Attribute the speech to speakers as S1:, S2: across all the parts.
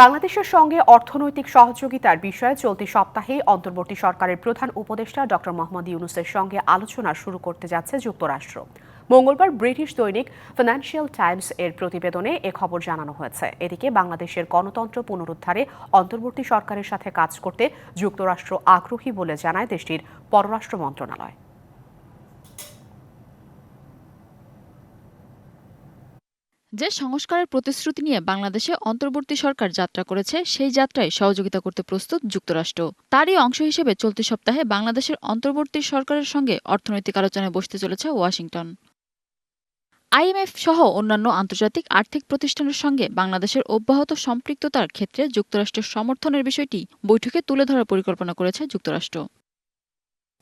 S1: বাংলাদেশের সঙ্গে অর্থনৈতিক সহযোগিতার বিষয়ে চলতি সপ্তাহে অন্তর্বর্তী সরকারের প্রধান উপদেষ্টা ডক্টর মোহাম্মদ ইউনুসের সঙ্গে আলোচনা শুরু করতে যাচ্ছে যুক্তরাষ্ট্র। মঙ্গলবার ব্রিটিশ দৈনিক ফিনান্সিয়াল টাইমস এর প্রতিবেদনে এ খবর জানানো হয়েছে। এদিকে বাংলাদেশের গণতন্ত্র পুনরুদ্ধারে অন্তর্বর্তী সরকারের সাথে কাজ করতে যুক্তরাষ্ট্র আগ্রহী বলে জানায় দেশটির পররাষ্ট্র মন্ত্রণালয়।
S2: যে সংস্কারের প্রতিশ্রুতি নিয়ে বাংলাদেশে অন্তর্বর্তী সরকার যাত্রা করেছে, সেই যাত্রায় সহযোগিতা করতে প্রস্তুত যুক্তরাষ্ট্র। তারই অংশ হিসেবে চলতি সপ্তাহে বাংলাদেশের অন্তর্বর্তী সরকারের সঙ্গে অর্থনৈতিক আলোচনায় বসতে চলেছে ওয়াশিংটন। আইএমএফ সহ অন্যান্য আন্তর্জাতিক আর্থিক প্রতিষ্ঠানের সঙ্গে বাংলাদেশের অব্যাহত সম্পৃক্ততার ক্ষেত্রে যুক্তরাষ্ট্রের সমর্থনের বিষয়টি বৈঠকে তুলে ধরার পরিকল্পনা করেছে যুক্তরাষ্ট্র।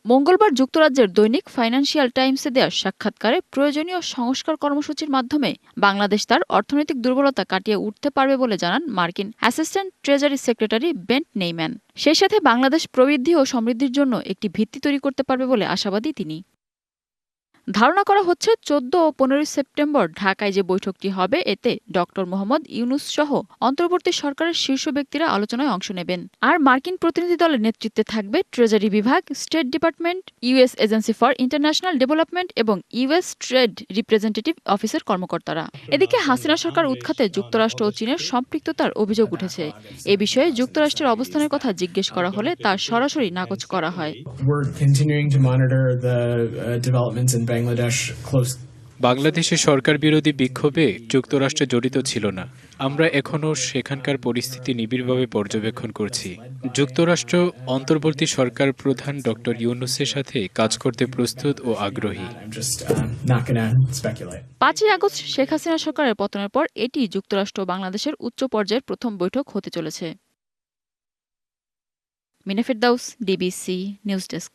S2: মঙ্গলবার যুক্তরাজ্যের দৈনিক ফাইন্যান্সিয়াল টাইমসে দেওয়া সাক্ষাৎকারে প্রয়োজনীয় সংস্কার কর্মসূচির মাধ্যমে বাংলাদেশ তার অর্থনৈতিক দুর্বলতা কাটিয়ে উঠতে পারবে বলে জানান মার্কিন assistant treasury secretary Brent Neiman. সেই সাথে বাংলাদেশ প্রবৃদ্ধি ও সমৃদ্ধির জন্য একটি ভিত্তি তৈরি করতে পারবে বলে আশাবাদী তিনি। ধারণা করা হচ্ছে চোদ্দ ও পনেরোই সেপ্টেম্বর ঢাকায় যে বৈঠকটি হবে, এতে ডক্টর মোহাম্মদ ইউনুস সহ অন্তর্বর্তী সরকারের শীর্ষ ব্যক্তিরা আলোচনায় অংশ নেবেন। আর মার্কিন প্রতিনিধি দলের নেতৃত্বে থাকবে ট্রেজারি বিভাগ, state department, US agency for international development এবং ইউএস ট্রেড রিপ্রেজেন্টেটিভ অফিসের কর্মকর্তারা। এদিকে হাসিনা সরকার উৎখাতে যুক্তরাষ্ট্র ও চীনের সম্পৃক্ততার অভিযোগ উঠেছে। এ বিষয়ে যুক্তরাষ্ট্রের অবস্থানের কথা জিজ্ঞেস করা হলে তা সরাসরি নাকচ করা হয়।
S3: Bangladesh close.
S4: বাংলাদেশে সরকার বিরোধী বিক্ষোভে যুক্তরাষ্ট্র জড়িত ছিল না আমরা এখনও সেখানকার পরিস্থিতি নিবিড়ভাবে পর্যবেক্ষণ করছি যুক্তরাষ্ট্র অন্তর্বর্তী সরকার প্রধান ডক্টর ইউনুসের সাথে কাজ করতে প্রস্তুত ও আগ্রহী
S3: uh.
S2: পাঁচই আগস্ট শেখ হাসিনা সরকারের পতনের পর এটি যুক্তরাষ্ট্র বাংলাদেশের উচ্চ পর্যায়ের প্রথম বৈঠক হতে চলেছে মিনাফির দাউস ডিবিসি নিউজ ডেস্ক